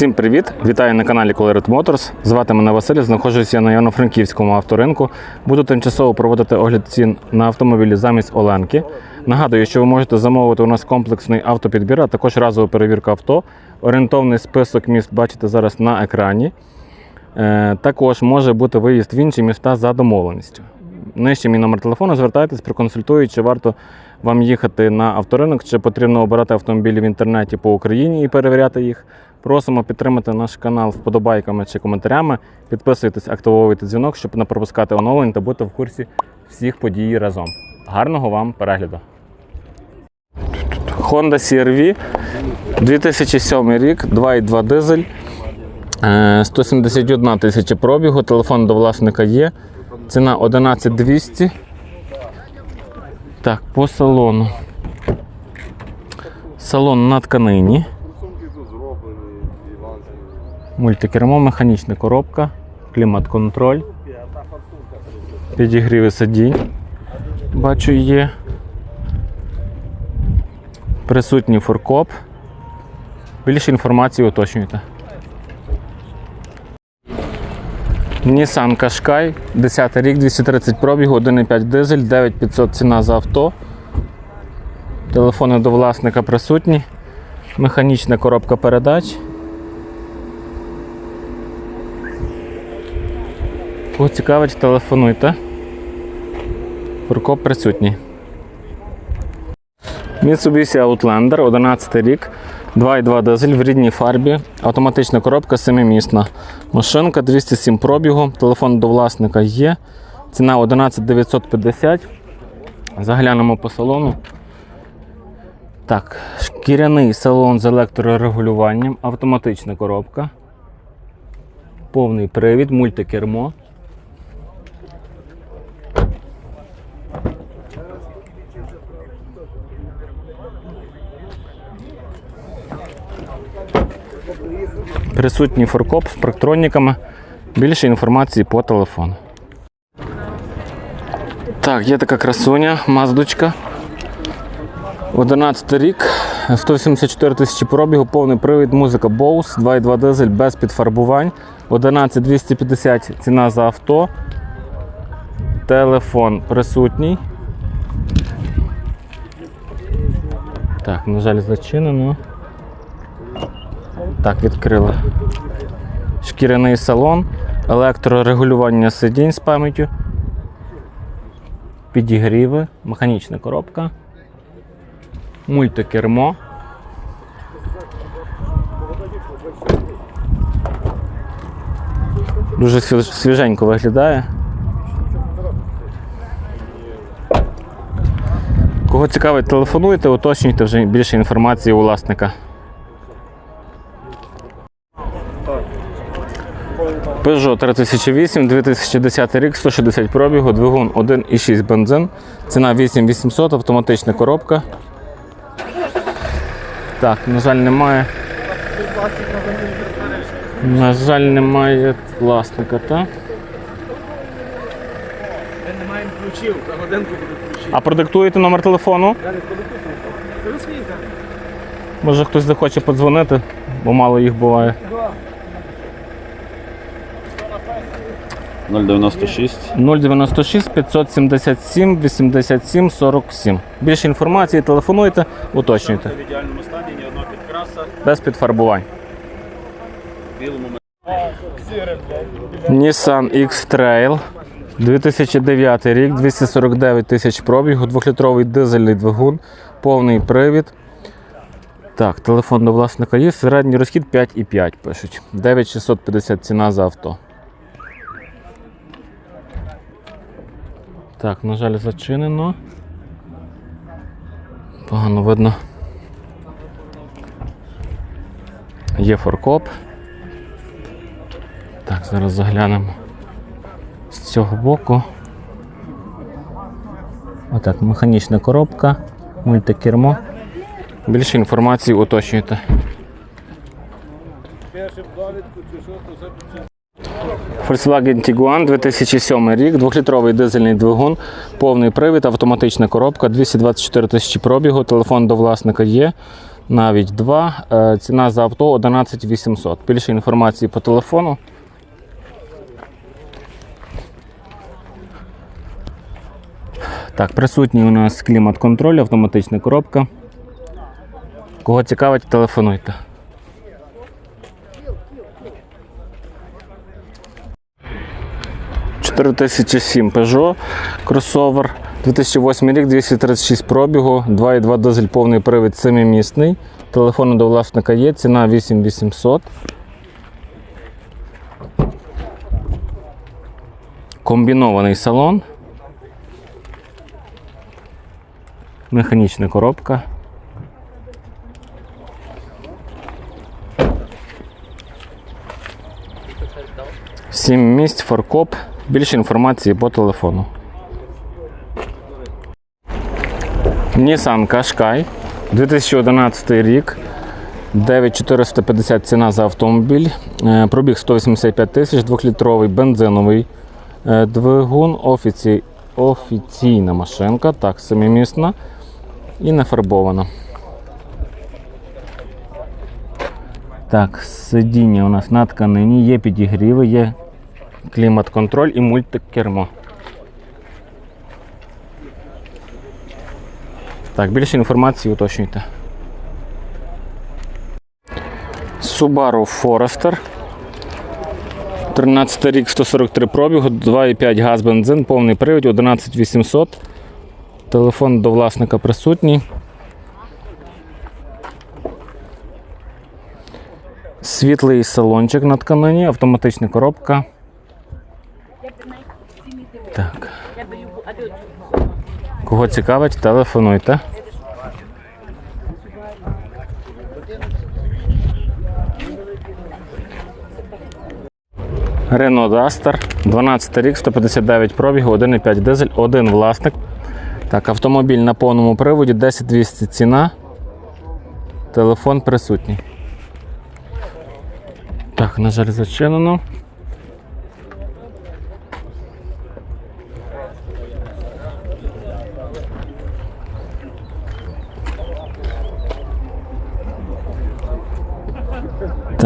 Всім привіт! Вітаю на каналі Colored Motors. Звати мене Василь, знаходжуся я на Івано-Франківському авторинку. Буду тимчасово проводити огляд цін на автомобілі замість Оленки. Нагадую, що ви можете замовити у нас комплексний автопідбір, а також разову перевірку авто. Орієнтовний список міст бачите зараз на екрані. Е, Також може бути виїзд в інші міста за домовленістю. Нижче мій номер телефону, звертайтесь, проконсультую, чи варто вам їхати на авторинок, чи потрібно обирати автомобілі в інтернеті по Україні і перевіряти їх. Просимо підтримати наш канал вподобайками чи коментарями. Підписуйтесь, активовуйте дзвінок, щоб не пропускати оновлень та бути в курсі всіх подій разом. Гарного вам перегляду! Honda CR-V 2007 рік, 2,2 дизель. Е, 171 тисяча пробігу, телефон до власника є. Ціна 11200. Так, по салону. Салон на тканині. Мультикермо, механічна коробка, клімат-контроль. Підігріви сидінь. Бачу, є. Присутній фуркоп. Більше інформації уточнюйте. Nissan Qashqai, 10 рік, 230 пробігу, 1,5 дизель, 9500 ціна за авто. Телефони до власника присутні. Механічна коробка передач. Кого цікавить, телефонуйте. Фуркоп присутній. Mitsubishi Outlander, 11 рік, 2,2 дизель в рідній фарбі, автоматична коробка семимісна. Машинка 207 пробігу, телефон до власника є. Ціна 11 950. Заглянемо по салону. Так, шкіряний салон з електрорегулюванням, автоматична коробка. Повний привід, мультикермо. Присутній форкоп з парктроніками. Більше інформації по телефону. Так, є така красуня, маздочка. 11 рік, 174 тисячі пробігу, повний привід, музика Bose, 2,2 дизель без підфарбувань. 11250 ціна за авто. Телефон присутній. Так, на жаль, зачинено. Так, відкрили. Шкіряний салон, електрорегулювання сидінь з пам'яттю, підігріви, механічна коробка, мультикермо. Дуже свіженько виглядає. Кого цікавить, телефонуйте, уточнюйте вже більше інформації у власника. Peugeot 3008, 2010 рік, 160 пробігу, двигун 1,6 бензин, ціна 8800, автоматична коробка. Так, на жаль, немає. На жаль, немає власника, так? Ми не маємо ключів, за годинку будуть ключі. А продиктуєте номер телефону? Може хтось захоче подзвонити, бо мало їх буває. 096. 096 577 87 47. Більше інформації телефонуйте, уточнюйте. В ідеальному стані ні одного підкраса. Без підфарбувань. Білому Nissan X-Trail. 2009 рік, 249 тисяч пробігу, 2-літровий дизельний двигун, повний привід. Так, телефон до власника є. Середній розхід 5,5 пишуть. 9650 ціна за авто. Так, на жаль, зачинено. Погано видно. Є форкоп. Так, зараз заглянемо з цього боку. Отак, механічна коробка, мультикермо. Більше інформації уточнюйте. Volkswagen Tiguan 2007 рік, 2-літровий дизельний двигун, повний привід, автоматична коробка, 224 тисячі пробігу, телефон до власника є. навіть два. Е, Ціна за авто 11 800. Більше інформації по телефону. Так, присутній у нас клімат-контроль, автоматична коробка. Кого цікавить, телефонуйте. – 4007 Peugeot кросовер, 2008 рік, 236 пробігу, 2,2 дизель повний привід, 7-місний. Телефон до власника є, ціна 8800. Комбінований салон. Механічна коробка. Сім місць, форкоп. Більше інформації по телефону. Nissan Qashqai, 2011 рік. 9450 ціна за автомобіль. Е, Пробіг 185 тисяч, 2-літровий бензиновий е, двигун, офіці... офіційна машинка, так, семимісна і не фарбована. Так, сидіння у нас на тканині, є підігріви, є клімат-контроль і мультикермо. Так, більше інформації уточнюйте. Subaru Forester. 13 рік 143 пробігу, 2,5 газ бензин, повний привід, 11800. Телефон до власника присутній. Світлий салончик на тканині, автоматична коробка. Так. Кого цікавить, телефонуйте. Renault Duster, 12 рік, 159 пробігу, 1,5 дизель, один власник. Так, автомобіль на повному приводі, 10200 ціна. Телефон присутній. Так, на жаль, зачинено.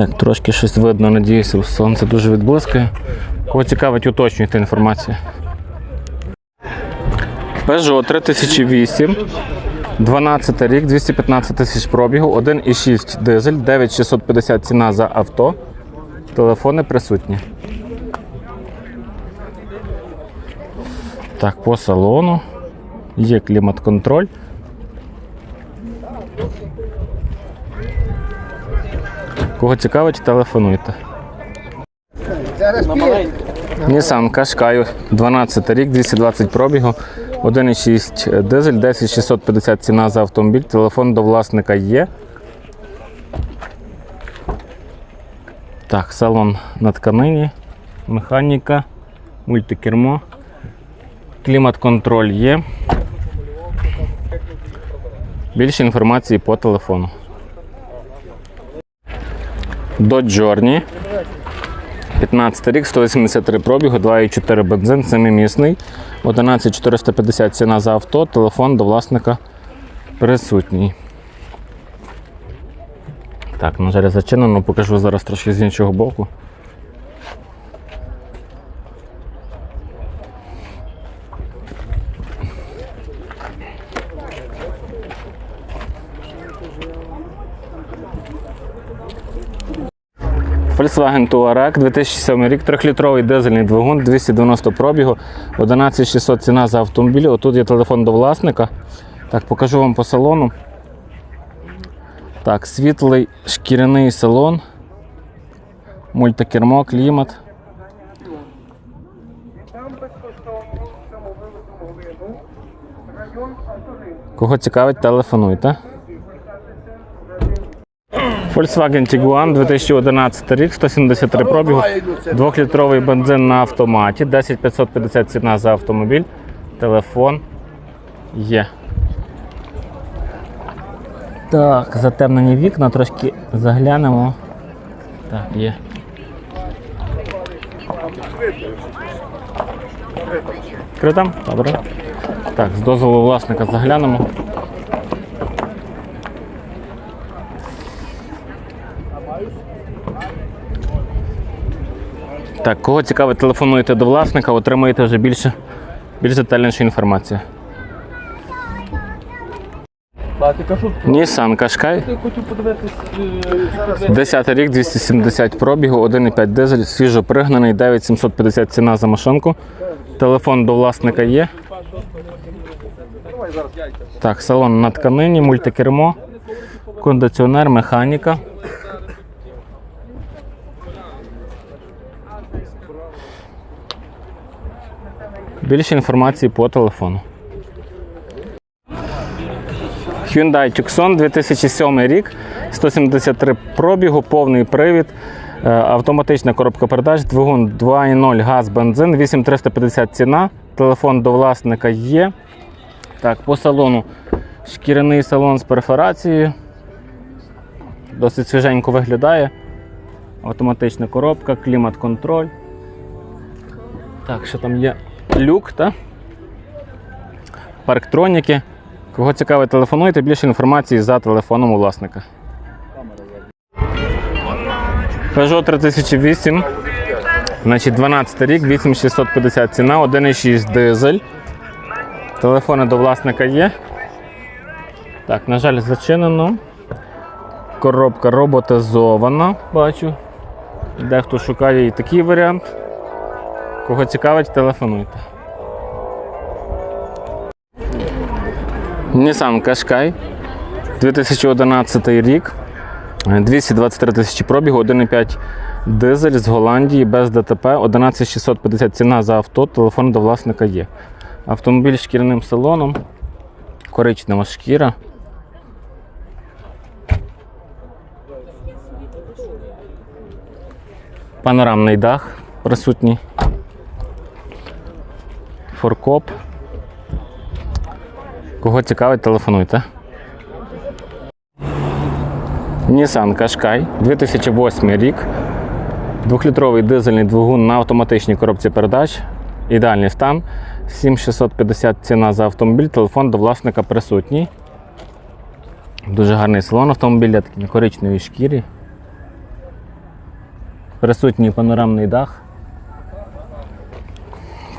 Так, трошки щось видно, надіюся, сонце дуже відблискує. Кого цікавить, уточнюйте інформацію. Peugeot 3008, 12 рік, 215 тисяч пробігу, 1,6 дизель, 9650 ціна за авто. Телефони присутні. Так, по салону. Є клімат-контроль. Кого цікавить, телефонуйте. Nissan Qashqai, 12 рік, 220 пробігу, 1,6 дизель, 10650 ціна за автомобіль, телефон до власника є. Так, салон на тканині, механіка, мультикермо, клімат-контроль є. Більше інформації по телефону. Journey. 15 рік, 183 пробігу, 2,4 бензин, 7-місний, 11450 ціна за авто, телефон до власника присутній. Так, на жаль, зачинено, покажу зараз трошки з іншого боку. Volkswagen Touareg 2007 рік, 3-літровий дизельний двигун, 290 пробігу, 11600 ціна за автомобіль. Отут є телефон до власника. Так, покажу вам по салону. Так, світлий шкіряний салон, мультикермо, клімат. Кого цікавить, телефонуйте. Volkswagen Tiguan 2011 рік, 173 пробігу, 2-літровий бензин на автоматі, 10550 ціна за автомобіль, телефон є. Так, затемнені вікна, трошки заглянемо. Так, є. Відкрита? Добре. Так, з дозволу власника заглянемо. Так, кого цікавить, телефонуєте до власника, отримаєте вже більше, більш детальнішу інформацію. Подивитись зараз. 10 рік, 270 пробігу, 1,5 дизель, свіжо пригнаний, 9750 ціна за машинку. Телефон до власника є. Так, салон на тканині, мультикермо, кондиціонер, механіка. Більше інформації по телефону. Hyundai Tucson 2007 рік, 173 пробігу, повний привід, е, автоматична коробка передач, двигун 2.0 газ, бензин, 8350 ціна, телефон до власника є. Так, по салону шкіряний салон з перфорацією. Досить свіженько виглядає. Автоматична коробка, клімат-контроль. Так, що там є? Люк, та? Парктроніки. Кого цікавить, телефонуйте, більше інформації за телефоном у власника. Peugeot 3008. Значить, 12 рік, 8650 ціна, 1,6 дизель. Телефони до власника є. Так, на жаль, зачинено. Коробка роботизована, бачу. Дехто шукає і такий варіант. Кого цікавить, телефонуйте. Nissan Qashqai, 2011 рік, 223 тисячі пробігу, 1,5 дизель з Голландії без ДТП, 11650 ціна за авто, телефон до власника є. Автомобіль з шкіряним салоном, коричнева шкіра. Панорамний дах присутній. Форкоп. Кого цікавить, телефонуйте. Nissan Qashqai, 2008 рік. Двохлітровий дизельний двигун на автоматичній коробці передач. Ідеальний стан. 7650 ціна за автомобіль, телефон до власника присутній. Дуже гарний салон автомобіля, такий на коричневій шкірі. Присутній панорамний дах.